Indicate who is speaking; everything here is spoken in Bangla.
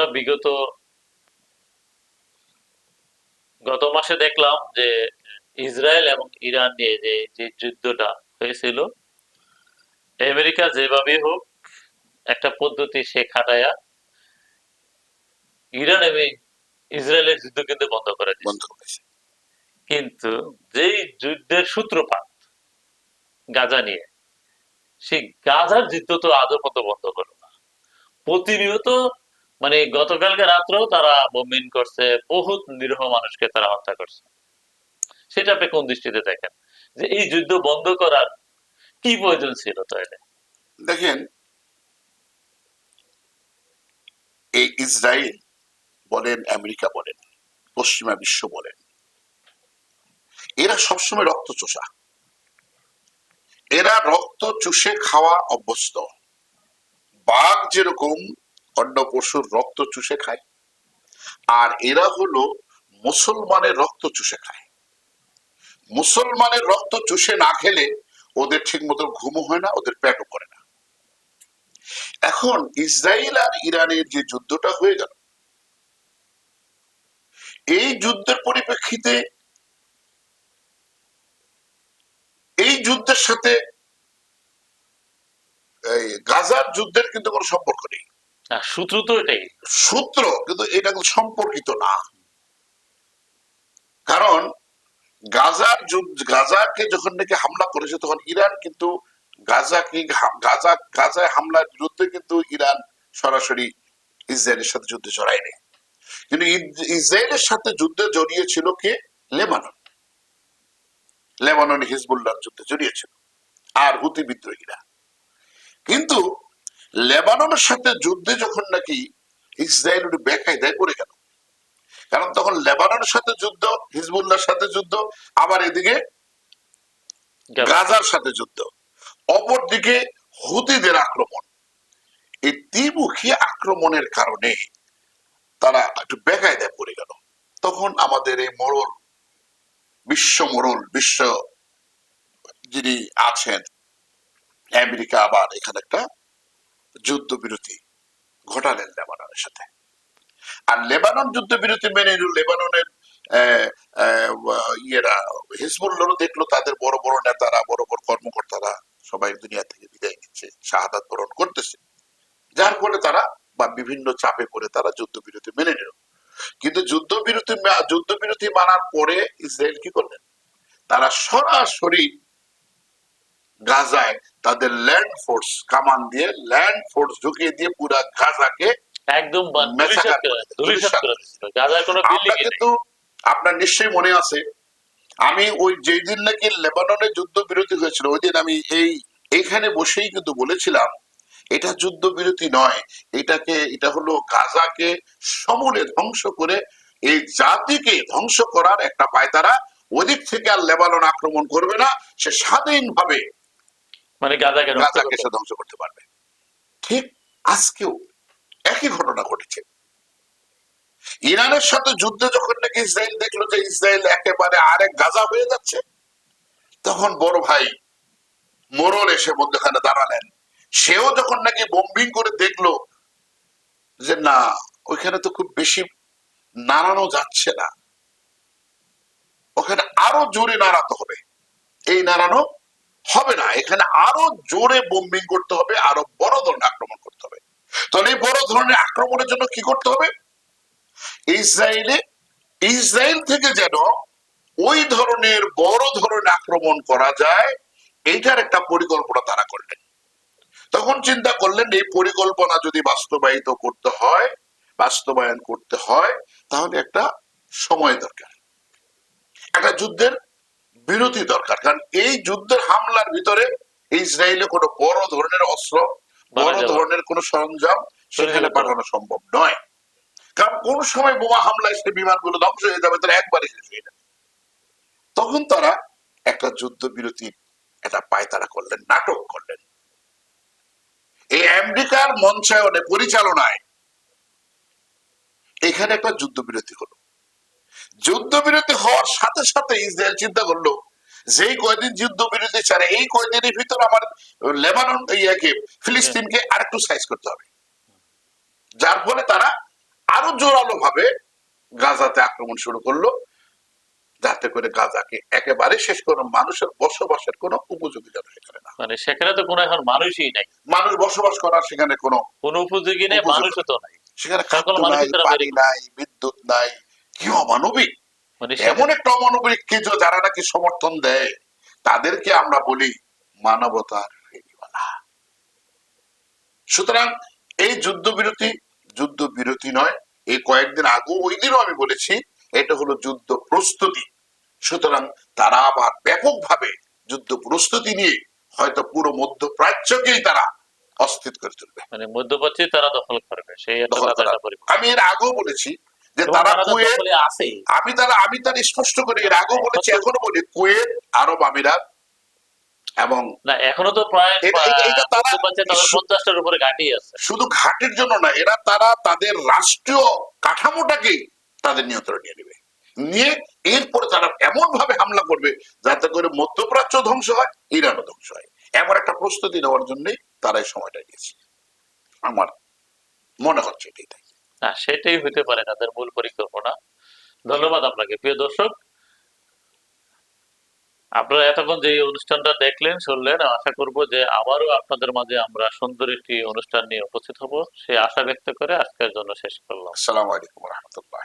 Speaker 1: আমরা বিগত গত মাসে দেখলাম যে ইসরায়েল এবং ইরান নিয়ে যে যে যুদ্ধটা হয়েছিল আমেরিকা যেভাবে হোক একটা পদ্ধতি সে খাটায়া ইরান এবং ইসরায়েলের যুদ্ধ কিন্তু বন্ধ করে
Speaker 2: বন্ধ করেছে।
Speaker 1: কিন্তু যেই যুদ্ধের সূত্রপাত গাজা নিয়ে সেই গাজার যুদ্ধ তো আদৌ কত বন্ধ করল না। প্রতিনিয়ত মানে গতকালকে রাত্রেও তারা বোমিন করছে, বহুত নিরীহ মানুষকে তারা হত্যা করছে। সেটা আপনি কোন দৃষ্টিতে দেখেন? যে এই যুদ্ধ বন্ধ করার কি প্রয়োজন ছিল তাহলে?
Speaker 2: দেখেন, এই ইসরায়েল বলেন, আমেরিকা বলেন, পশ্চিমা বিশ্ব বলেন, এরা সবসময় রক্ত চোষা এরা রক্ত চুষে খাওয়া অভ্যস্ত। বাঘ যেরকম অন্য পশুর রক্ত চুষে খায়। আর এরা হলো মুসলমানের রক্ত চুষে খায়। মুসলমানের রক্ত চুষে না খেলে ওদের ঠিক মতো ঘুমও হয় না, ওদের পেটও করে না। এখন ইসরায়েল আর ইরানের যে যুদ্ধটা হয়ে গেল, এই যুদ্ধের পরিপ্রেক্ষিতে এই যুদ্ধের সাথে গাজার যুদ্ধের কিন্তু কোনো সম্পর্ক নেই।
Speaker 1: সূত্র তো এটাই।
Speaker 2: সূত্র, কিন্তু এটা কিন্তু সম্পর্কিত না। কারণ গাজার গাজাকে যখন নাকি হামলা করেছে, তখন ইরান কিন্তু গাজাকে গাজা, গাজায় হামলার বিরুদ্ধে কিন্তু ইরান সরাসরি ইসরায়েলের সাথে যুদ্ধে জড়ায়নি কিন্তু ইসরায়েলের সাথে যুদ্ধে জড়িয়েছিল কে? লেবানন। লেবানন হিজবুল্লাহর যুদ্ধে জড়িয়েছিল। আর হুতি বিদ্রোহীরা। কিন্তু লেবাননের সাথে যুদ্ধে যখন নাকি ইসরায়েল ওটি বেকায়দায় পড়ে গেল কারণ তখন লেবাননের সাথে যুদ্ধ হিজবুল্লাহর সাথে যুদ্ধ আবার এদিকে গাজার সাথে যুদ্ধ অপরদিকে হুতিদের আক্রমণ। এই দ্বিমুখী আক্রমণের কারণে তারা একটু বেকায়দায় পড়ে গেল। তখন আমাদের এই মোড়ল বিশ্ব মোড়ল বিশ্ব যিনি আছেন আমেরিকা আবার এখানে একটা যুদ্ধবিরতি ঘটালেন লেবাননের সাথে। আর লেবানন যুদ্ধবিরতি মেনে নিল, লেবাননের ইয়েরা হিজবুল্লাহও দেখল তাদের বড় বড় নেতারা, বড় বড় কর্মকর্তারা সবাই দুনিয়া থেকে বিদায় নিচ্ছে, শাহাদাত বরণ করতেছে। যার ফলে তারা বা বিভিন্ন চাপে পড়ে তারা যুদ্ধবিরতি মেনে নিল। কিন্তু যুদ্ধবিরতি যুদ্ধবিরতি মানার পরে ইসরায়েল কি করলেন? তারা সরাসরি গাজায়। তাদের ল্যান্ড ফোর্স কামান দিয়ে ল্যান্ড ফোর্স ঢুকিয়ে দিয়ে পুরা গাজাকে
Speaker 1: একদম
Speaker 2: আমরা কিন্তু আপনার নিশ্চয়ই মনে আছে আমি ওই যেই দিন নাকি লেবাননে যুদ্ধ বিরতি হয়েছিল ওই দিন আমি এই এইখানে বসেই কিন্তু বলেছিলাম এটা যুদ্ধ বিরতি নয় এটাকে এটা হলো গাজাকে সমূলে ধ্বংস করে এই জাতিকে ধ্বংস করার একটা পায় পায়তারা ওদিক থেকে আর লেবানন আক্রমণ করবে না সে স্বাধীনভাবে
Speaker 1: মানে গাজাকে
Speaker 2: গাজাকে সে ধ্বংস করতে পারবে। ঠিক আজকেও একই ঘটনা ঘটেছে। ইরানের সাথে যুদ্ধে যখন নাকি ইসরায়েল দেখল যে ইসরায়েল একেবারে আরেক গাজা হয়ে যাচ্ছে তখন বড় ভাই মোরল এসে মধ্যখানে দাঁড়ালেন। সেও যখন নাকি বোম্বিং করে দেখল যে না ওইখানে তো খুব বেশি নাড়ানো যাচ্ছে না ওখানে আরও জোরে নাড়াতে হবে। এই নাড়ানো হবে না। এখানে আরও জোরে বোম্বিং করতে হবে, আরও বড় ধরনের আক্রমণ করতে হবে। তাহলে এই বড় ধরনের আক্রমণের জন্য কি করতে হবে? ইসরায়েলে, ইসরায়েল থেকে যেন ওই ধরনের বড় ধরনের আক্রমণ করা যায়, এইটার একটা পরিকল্পনা তারা করলেন। তখন চিন্তা করলেন, এই পরিকল্পনা যদি বাস্তবায়িত করতে হয়, বাস্তবায়ন করতে হয়, তাহলে একটা সময় দরকার। একটা যুদ্ধের বিরতি দরকার। কারণ এই যুদ্ধের হামলার ভিতরে ইসরায়েলে কোনো বড় ধরনের অস্ত্র বড় ধরনের কোনো সরঞ্জাম সেখানে পাঠানো। সম্ভব নয়। কারণ কোন সময় বোমা হামলায় সে বিমানগুলো ধ্বংস হয়ে যাবে তারা একবারে শেষ হয়ে যাবে। তখন তারা একটা যুদ্ধ বিরতির একটা পায়তারা করলেন নাটক করলেন। এই আমেরিকার মঞ্চায়নে পরিচালনায় এখানে একটা যুদ্ধবিরতি হলো। যুদ্ধবিরতি হওয়ার সাথে সাথে ইসরায়েল চিন্তা করল যেই কয়দিন যুদ্ধবিরতি ছাড়ে এই কয়দিনের ভিতর আমার লেবানন ইয়াকে ফিলিস্তিনকে আরেকটু সাইজ করতে হবে। যার ফলে তারা আরও জোরালো ভাবে গাজাতে আক্রমণ শুরু করল যাতে করে গাজাকে একেবারে শেষ করে মানুষের বসবাসের কোনো উপযোগিতা সেখানে না।
Speaker 1: মানে সেখানে তো কোনো এখন মানুষই নাই।
Speaker 2: মানুষ বসবাস করার সেখানে কোনো
Speaker 1: কোনো উপযোগী নেই
Speaker 2: উপযোগী।
Speaker 1: মানুষও তো নাই।
Speaker 2: সেখানে খাদ্য নাই পানি নাই বিদ্যুৎ নাই কি অমানবিক?
Speaker 1: মানে
Speaker 2: এমন একটা অমানবিক কিছু যারা নাকি সমর্থন দেয়? তাদেরকে আমরা বলি মানবতার ফেরিওয়ালা সুতরাং এই যুদ্ধবিরতি যুদ্ধ বিরতি নয় এই কয়েকদিন আগেও ওই দিনও আমি বলেছি এটা হলো যুদ্ধ প্রস্তুতি। সুতরাং তারা আবার ব্যাপকভাবে যুদ্ধ প্রস্তুতি নিয়ে হয়তো পুরো মধ্যপ্রাচ্যকেই তারা অস্থির করে তুলবে।
Speaker 1: মানে মধ্যপ্রাচ্যে তারা দখল করবে সেই।
Speaker 2: আমি এর আগেও বলেছি যে তারা কুয়েত আমি তারা আমি তার স্পষ্ট করে এর আগেও বলেছি এখনও বলি কুয়েত আরব আমিরাত এবং
Speaker 1: না এখনও তো প্রায় উপরে ঘাঁটি আছে।
Speaker 2: শুধু ঘাটের জন্য না এরা তারা তাদের রাষ্ট্রীয় কাঠামোটাকে তাদের নিয়ন্ত্রণে নিয়ে নেবে। নিয়ে এরপরে তারা এমন ভাবে হামলা করবে যাতে করে মধ্যপ্রাচ্য ধ্বংস হয় ইরানও ধ্বংস হয়। এমন একটা প্রস্তুতি নেওয়ার জন্যই তারা এই সময়টা নিয়েছে। আমার মনে হচ্ছে এটাই তাই।
Speaker 1: না, সেটাই হইতে পারে তাদের মূল পরিকল্পনা। ধন্যবাদ আপনাকে। প্রিয় দর্শক, আপনারা এতক্ষণ যে অনুষ্ঠানটা দেখলেন, শুনলেন, আশা করব যে আবারও আপনাদের মাঝে আমরা সুন্দর একটি অনুষ্ঠান নিয়ে উপস্থিত হব। সে আশা ব্যক্ত করে আজকের জন্য শেষ করলাম।
Speaker 2: আসসালামু আলাইকুম রহমতুল্লাহ।